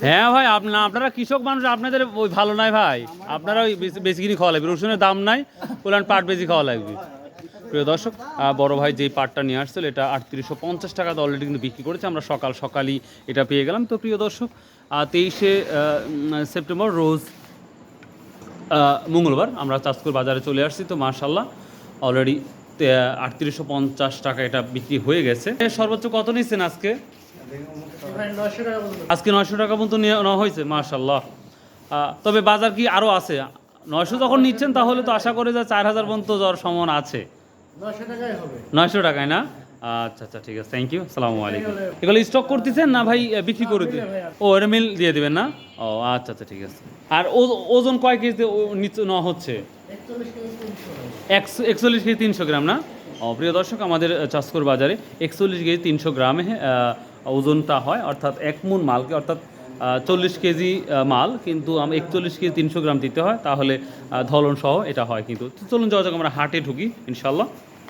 হ্যাঁ ভাই আপনা আপনারা কৃষক মানুষ, আপনাদের ওই ভালো নাই ভাই। আপনারা ওই বেশি- কিনে খাওয়া লাগবে, রসুনের দাম নাই, বললেন পাট বেশি খাওয়া লাগবে। প্রিয় দর্শক বড় ভাই যেই পাটটা নিয়ে আসছিল, এটা আটত্রিশশো পঞ্চাশ টাকাতে অলরেডি কিন্তু বিক্রি করেছে, আমরা সকাল সকালই এটা পেয়ে গেলাম। তো প্রিয় দর্শক তেইশে সেপ্টেম্বর, রোজ মঙ্গলবার আমরা চাঁদপুর বাজারে চলে আসছি। তো মার্শাল্লাহ অলরেডি আটত্রিশশো পঞ্চাশ টাকা এটা বিক্রি হয়ে গেছে। সর্বোচ্চ কত নিচ্ছেন আজকে? আজকে নয়শো টাকা পর্যন্ত নেওয়া হয়েছে মার্শাল্লাহ তবে বাজার কি আরও আছে? নয়শো যখন নিচ্ছেন তাহলে তো আশা করে যে চার হাজার পর্যন্ত যাওয়ার সমান আছে। নয়শো টাকায় না? আচ্ছা আচ্ছা ঠিক আছে থ্যাংক ইউ সালামু আলাইকুম। এগুলো স্টক করতেছেন না ভাই বিক্রি করে দিন ও এর মিল দিয়ে দিবেন না? ও আচ্ছা আচ্ছা ঠিক আছে। আর ওজন কয় কেজিতে নেওয়া হচ্ছে? একশো একচল্লিশ কেজি তিনশো গ্রাম না? ও, প্রিয় দর্শক আমাদের চাষকর বাজারে একচল্লিশ কেজি তিনশো গ্রামে ওজনটা হয়, অর্থাৎ এক মুন মালকে, অর্থাৎ চল্লিশ কেজি মাল, কিন্তু আমি একচল্লিশ কেজি তিনশো গ্রাম দিতে হয়, তাহলে ধলন সহ এটা হয় কিন্তু। চলুন যাওয়া যাক, আমরা হাটে ঢুকি ইনশাল্লাহ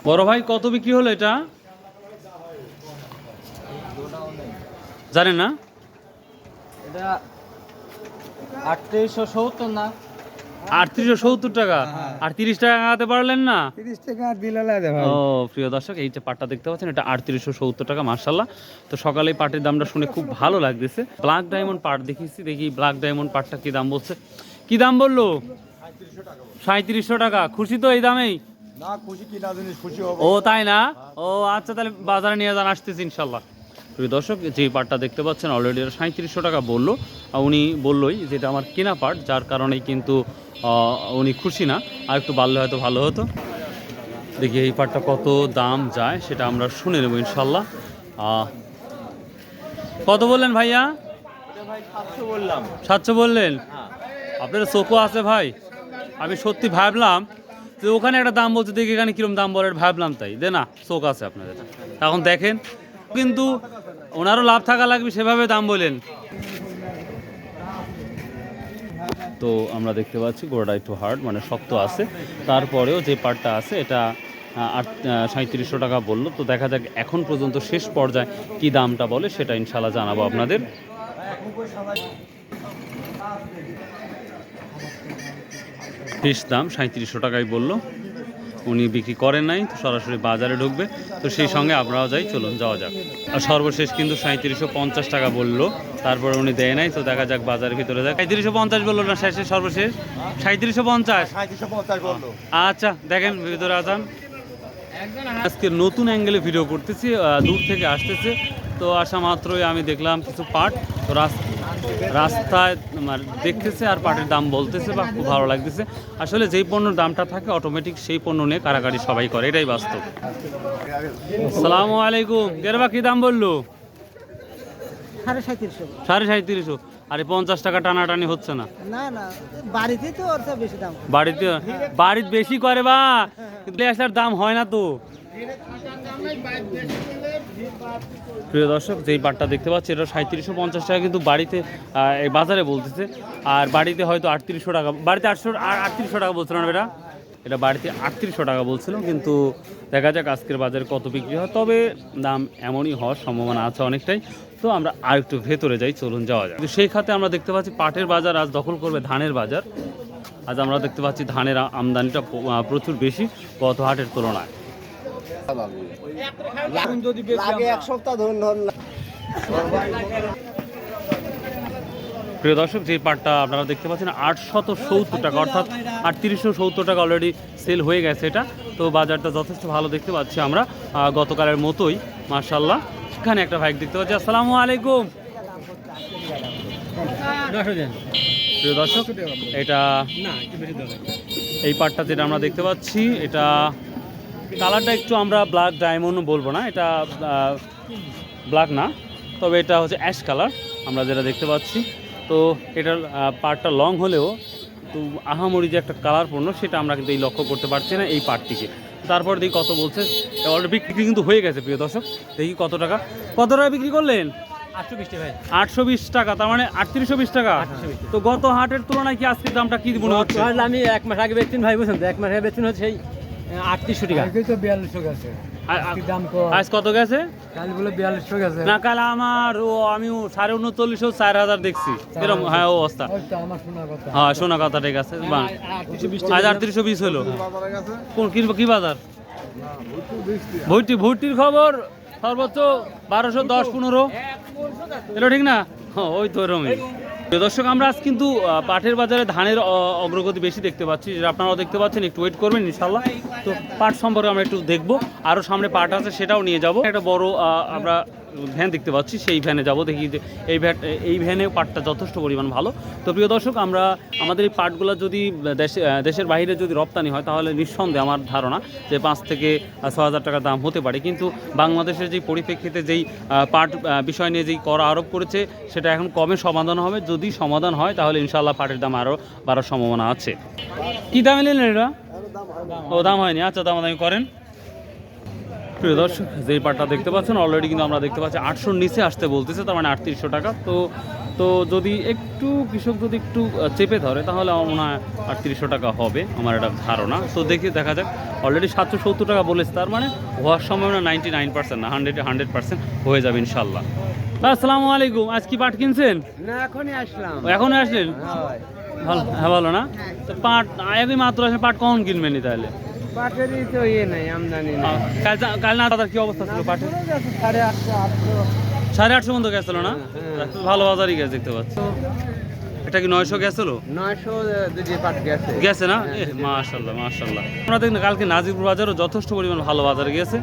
বড় ভাই, কত বিক্রি হলো এটা? জানেন না? এটা আটত্রিশশো সত্তর না? আটত্রিশশো সত্তর টাকা? আর তিরিশ টাকা আগাতে পারলেন না? তিরিশ টাকা দিলে লাগে ভাই। ও প্রিয় দর্শক এই যে পাটটা দেখতে পাচ্ছেন এটা আটত্রিশশো সত্তর টাকা মার্শাল্লাহ তো সকালে পাটের দামটা শুনে খুব ভালো লাগতেছে। ব্ল্যাক ডায়মন্ড পাট দেখেছি দেখি ব্ল্যাক ডায়মন্ড পাটটা কি দাম বলছে। কি দাম বলল? সাঁত্রিশশো টাকা। খুশি তো এই দামেই? না খুশি কিনা জিনিস খুশি হব। ও তাই না? ও আচ্ছা তাহলে বাজারে নিয়ে যান আসতেছি ইনশাল্লাহ প্রিয় দর্শক, যে পাটটা দেখতে পাচ্ছেন অলরেডি এটা সাঁত্রিশশো টাকা বলল। উনি বললোই যে এটা আমার কেনা পাট, যার কারণে কিন্তু উনি খুশি না। আর একটু বাড়লে হয়তো ভালো হতো। দেখি এই পাটটা কত দাম যায়, সেটা আমরা শুনে নেব ইনশাল্লাহ। কত বললেন ভাইয়া? সাতশো বললেন। আপনার চোখও আছে ভাই। আমি সত্যি ভাবলাম যে ওখানে একটা দাম বলছে, দেখি এখানে কিরম দাম বলে, ভাবলাম তাই। দে না, চোখ আছে আপনাদের। এখন দেখেন, কিন্তু ওনারও লাভ থাকা লাগবে, সেভাবে দাম বলেন। তো আমরা দেখতে পাচ্ছি গোড়াটা একটু হার্ড মানে শক্ত আছে। তারপরেও যে পার্টটা আছে, এটা আট সাঁত্রিশশো টাকা বলল। তো দেখা যাক এখন পর্যন্ত শেষ পর্যায়ে কি দামটা বলে, সেটা ইনশাল্লাহ জানাব আপনাদের। ফিস দাম সাঁত্রিশশো টাকাই বলল। উনি বিক্রি করেন নাই তো সরাসরি বাজারে ঢুকবে। তো সেই সঙ্গে আমরাও যাই চলুন যাওয়া যাক। আর সর্বশেষ কিন্তু সাঁত্রিশশো পঞ্চাশ টাকা বলল তারপরে উনি দেয় নাই তো দেখা যাক বাজারের ভিতরে যাক। সাঁত্রিশশো পঞ্চাশ বলল না শেষে সর্বশেষ? সাঁত্রিশশো পঞ্চাশ? আচ্ছা দেখেন ভিতরে আজান। আজকে নতুন অ্যাঙ্গেলে ভিডিও করতেছি দূর থেকে আসতেছে। তো আসা মাত্রই আমি দেখলাম কিছু পাট। তো রাস- রাস্তায় মানে দেখতেছে আর পাটের দাম বলতেছে বা খুব ভালো লাগতেছে। আসলে যেই পণ্যের দামটা থাকে অটোমেটিক সেই পণ্য নিয়ে কারাকারি সবাই করে এটাই বাস্তব। সালামু আলাইকুম। কেরবা কি দাম বলল? সাড়ে সাঁত্রিশশো সাড়ে সাঁত্রিশশো আরে পঞ্চাশ টাকা টানাটানি হচ্ছে না। না না বাড়িতে তো বেশি দাম। বাড়িতে বাড়িতে বেশি করে বা। কিন্তু আসার দাম হয় না তো। প্রিয় দর্শক, যেই পাটটা দেখতে পাচ্ছি, এটা সাঁত্রিশশো পঞ্চাশ টাকা কিন্তু বাড়িতে এই বাজারে বলতেছে। আর বাড়িতে হয়তো আটত্রিশশো টাকা, বাড়িতে আটশো আটত্রিশশো টাকা বলছিল না এটা এটা বাড়িতে আটত্রিশশো টাকা বলছিল, কিন্তু দেখা যাক আজকের বাজারে কত বিক্রি হয়। তবে দাম এমনই হওয়ার সম্ভাবনা আছে অনেকটাই। তো আমরা আর একটু ভেতরে যাই, চলুন যাওয়া যায় সেই খাতে আমরা দেখতে পাচ্ছি পাটের বাজার আজ দখল করবে ধানের বাজার। আজ আমরা দেখতে পাচ্ছি ধানের আমদানিটা প্রচুর বেশি গত হাটের তুলনায়। প্রিয় দর্শক যে পাটটা আপনারা দেখতে পাচ্ছেন আটশত সত্তর টাকা অর্থাৎ আটত্রিশশো সত্তর টাকা অলরেডি সেল হয়ে গেছে এটা। তো বাজারটা যথেষ্ট ভালো দেখতে পাচ্ছি আমরা আহ, গতকালের মতোই মার্শাল্লাহ এখানে একটা বাইক দেখতে পাচ্ছি। আসসালামু আলাইকুম। প্রিয় দর্শক, এটা এই পাটটা যেটা আমরা দেখতে পাচ্ছি, এটা কালারটা একটু আমরা ব্ল্যাক ডায়মন্ড বলব না, এটা ব্ল্যাক না, তবে এটা হচ্ছে অ্যাশ কালার আমরা যেটা দেখতে পাচ্ছি। তো এটার পার্টটা লং হলেও তো আহামরি যে একটা কালার পূর্ণ সেটা আমরা কিন্তু এই লক্ষ্য করতে পারছি না এই পার্টটিকে তারপর দেখি কত বলছে অলরেডি বিক্রি কিন্তু হয়ে গেছে প্রিয় দর্শক। দেখি কত টাকা। কত টাকা বিক্রি করলেন? আটশো বিশ টাকা তার মানে আটত্রিশশো বিশ টাকা। তো গত হাটের তুলনায় কি আজকের দামটা কি মনে হচ্ছে? আমি এক মাস আগে বেচছেন ভাই বুঝছেন এক মাস আগে বেচছেন হচ্ছে সেই আটত্রিশশো টাকা। তো বিয়াল্লিশশো গেছে। আজ কত গেছে? কাল বলে বিয়াল্লিশশো গেছে। না কাল আমার ও আমি সাড়ে উনচল্লিশও চার হাজার দেখছি। এরকম হ্যাঁ ও অবস্থা। ওই তো আমার শোনা কথা। হ্যাঁ শোনা কথা ঠিক আছে বাহ। আজ আটত্রিশশো বিশ হলো। কোন কি কি বাজার? ভর্তি ভর্তির খবর সর্বোচ্চ বারোশো দশ পনেরো। এলো ঠিক না? হ্যাঁ ওই তো এরকমই তো দর্শক, আমরা আজ কিন্তু পাটের বাজারে ধানের অগ্রগতি বেশি দেখতে পাচ্ছি। যেটা আপনারাও দেখতে পাচ্ছেন, একটু ওয়েট করবেন ইনশাল্লাহ তো পাট সম্পর্কে আমরা একটু দেখব। আরও সামনে পাট আছে, সেটাও নিয়ে যাব। একটা বড় আমরা ভ্যান দেখতে পাচ্ছি, সেই ভ্যানে যাব, দেখি যে এই ভ্যান, এই ভ্যানে পাটটা যথেষ্ট পরিমাণ ভালো। তো প্রিয় দর্শক, আমরা আমাদের এই পাটগুলো যদি দেশে দেশের বাইরে যদি রপ্তানি হয়, তাহলে নিঃসন্দেহে আমার ধারণা যে পাঁচ থেকে ছ হাজার টাকা দাম হতে পারে। কিন্তু বাংলাদেশের যে পরিপ্রেক্ষিতে যেই পাট বিষয় নিয়ে যেই কর আরোপ করেছে, সেটা এখন কমে সমাধান হবে? যদি সমাধান হয়, তাহলে ইনশাল্লাহ পাটের দাম আরও বাড়ার সম্ভাবনা আছে। কী দামে নিলেন এটা? ও, দাম হয়নি। আচ্ছা দাম দামি করেন। প্রিয় দর্শক যেই পাটটা দেখতে পাচ্ছেন অলরেডি কিন্তু আমরা দেখতে পাচ্ছি আটশোর নিচে আসতে বলতেছে তার মানে আটত্রিশশো টাকা। তো তো যদি একটু কৃষক যদি একটু চেপে ধরে তাহলে আমার মনে হয় আটত্রিশশো টাকা হবে আমার একটা ধারণা। তো দেখি দেখা যাক। অলরেডি সাতশো সত্তর টাকা বলেছে তার মানে হওয়ার সম্ভাবনা নাইনটি নাইন পার্সেন্ট না হান্ড্রেড হান্ড্রেড পার্সেন্ট হয়ে যাবে ইনশাল্লাহ আসসালামু আলাইকুম। আজ কি পাট কিনছেন? না এখনই আসলাম। এখনই আসলেন? ভালো হ্যাঁ ভালো না? তো পাট একই মাত্র আসেন পাট কখন কিনবেন তাহলে? পাটেরই তো ইয়ে নাই আমদানি কাল কাল না দাদার কি অবস্থা ছিল পাটের সাড়ে আটশো আটশো। সাড়ে আটশো গেছিল না? হ্যাঁ। ভালো বাজারই গেছে দেখতে পাচ্ছি। এটা কি নয়শো গেছিল? নয়শো গেছে। গেছে না? এ মাশাল্লাহ মাশাল্লাহ। আমরা দেখুন কালকে নাজিরপুর বাজারও যথেষ্ট পরিমাণ ভালো বাজারে গেছে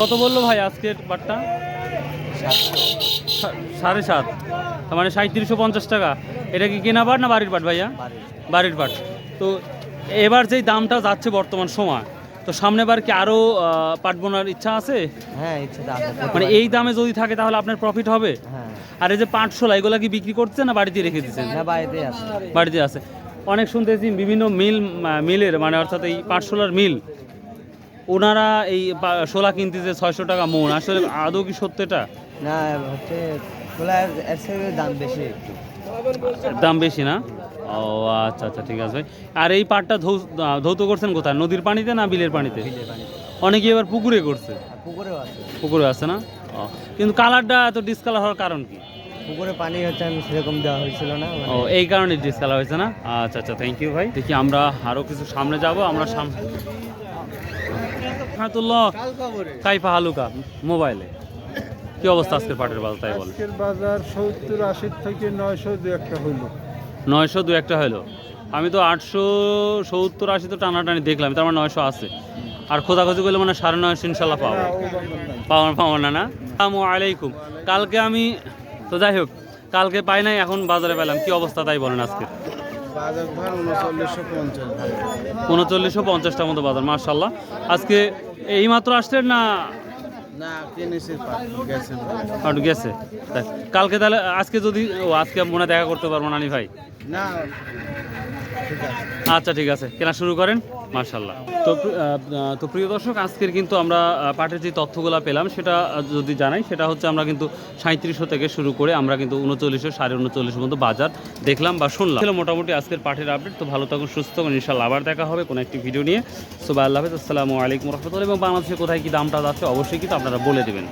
কত বলল ভাই আজকের বাটটা? সা- সাড়ে সাত। তার মানে সাঁত্রিশশো পঞ্চাশ টাকা। এটা কি কেনা পাট না বাড়ির পাট ভাইয়া? বাড়ির পাট তো এবার যেই দামটা যাচ্ছে বর্তমান সময় তো সামনেবার কি আরও পাট বোনার ইচ্ছা আছে? হ্যাঁ ইচ্ছে মানে এই দামে যদি থাকে তাহলে আপনার প্রফিট হবে? হ্যাঁ। আর এই যে পাট শোলা এগুলা কি বিক্রি করছেন না বাড়িতে রেখে দিচ্ছেন না বাড়িতে আছে। বাড়িতে আছে। অনেক শুনতেছি বিভিন্ন মিল মিলের মানে অর্থাৎ এই পাটশোলার মিল ওনারা এই শোলা কিনতেছে ছয়শো টাকা মন। আসলে আদৌ কি সত্যটা না হচ্ছে দাম বেশি। দাম বেশি না? ও আচ্ছা আচ্ছা ঠিক আছে ভাই। আর এই পাটটা ধৌত করছেন কোথায়? নদীর পানিতে না বিলের পানিতে? অনেকে এবার পুকুরে করছে। পুকুরেও আছে। পুকুরে আছে না? ও, কিন্তু কালারটা এত ডিসকালার হওয়ার কারণ কি? পুকুরে পানি হচ্ছে আমি সেরকম দেওয়া হয়েছিল না মানে ও এই কারণে ডিসকালার হয়েছে না? আচ্ছা আচ্ছা থ্যাংক ইউ ভাই। দেখি আমরা আরও কিছু সামনে যাব আমরা সামনে হাতুল্লাহ কাইফা হালুকা মোবাইলে। কি অবস্থা আজকের পাটের বাজার তাই বলে আজকের বাজার সত্তর আশি থেকে নয়শো দু একটা হইল। নয়শো দু একটা হলো। আমি তো আটশো সত্তর আশি তো টানাটানি দেখলাম তার মানে নয়শো আছে। আর খোঁজাখুঁজি করলে মানে সাড়ে নয়শো ইনশাল্লাহ পাবো। পাওয়া পাবো না না? আসসালামু আলাইকুম। কালকে আমি তো যাই হোক কালকে পাই নাই এখন বাজারে পেলাম কি অবস্থা তাই বলেন আজকে? উনচল্লিশশো পঞ্চাশ পঞ্চাশটার মতো বাজার মার্শাল্লাহ আজকে এই মাত্র আসলেন না গেছে। কালকে তাহলে আজকে যদি ও আজকে মনে দেখা করতে পারব নানি ভাই না আচ্ছা ঠিক আছে। কেনা শুরু করেন? মার্শাল্লাহ তো তো প্রিয় দর্শক, আজকের কিন্তু আমরা পাটের যে তথ্যগুলো পেলাম, সেটা যদি জানাই, সেটা হচ্ছে আমরা কিন্তু সাঁত্রিশশো থেকে শুরু করে আমরা কিন্তু উনচল্লিশশো, সাড়ে উনচল্লিশ মতো বাজার দেখলাম বা শুনলাম। ছিল মোটামুটি আজকের পাটের আপডেট তো ভালো থাকুন, সুস্থ ইনশাল্লাহ আবার দেখা হবে কোনো একটি ভিডিও নিয়ে। সো আল্লাহ হাফিজ, আসসালামু আলাইকুম রহমতুল্লাহ। এবং বাংলাদেশে কোথায় কি দামটা যাচ্ছে, অবশ্যই কিন্তু আপনারা বলে দেবেন।